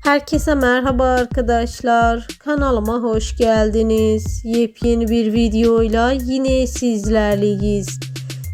Herkese merhaba arkadaşlar. Kanalıma hoş geldiniz. Yepyeni bir videoyla yine sizlerleyiz.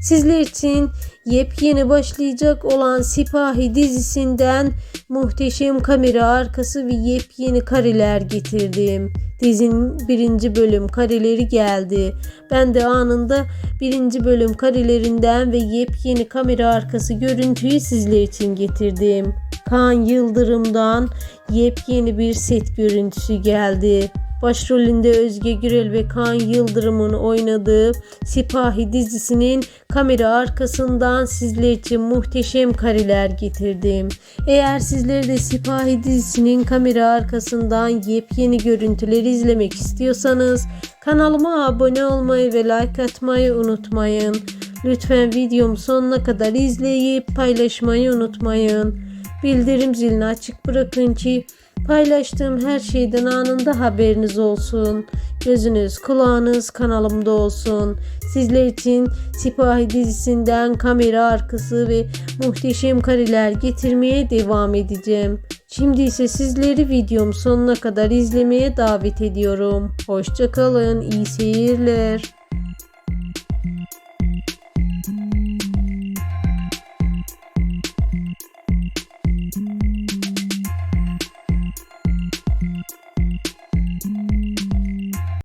Sizler için yepyeni başlayacak olan Sipahi dizisinden muhteşem kamera arkası ve yepyeni kareler getirdim. Dizinin birinci bölüm kareleri geldi. Ben de anında birinci bölüm karelerinden ve yepyeni kamera arkası görüntüyü sizler için getirdim. Kaan Yıldırım'dan yepyeni bir set görüntüsü geldi. Başrolünde Özge Gürel ve Kaan Yıldırım'ın oynadığı Sipahi dizisinin kamera arkasından sizler için muhteşem kareler getirdim. Eğer sizler de Sipahi dizisinin kamera arkasından yepyeni görüntüleri izlemek istiyorsanız kanalıma abone olmayı ve like atmayı unutmayın. Lütfen videomu sonuna kadar izleyip paylaşmayı unutmayın. Bildirim zilini açık bırakın ki paylaştığım her şeyden anında haberiniz olsun. Gözünüz kulağınız kanalımda olsun. Sizler için Sipahi dizisinden kamera arkası ve muhteşem kareler getirmeye devam edeceğim. Şimdi ise sizleri videom sonuna kadar izlemeye davet ediyorum. Hoşçakalın, iyi seyirler.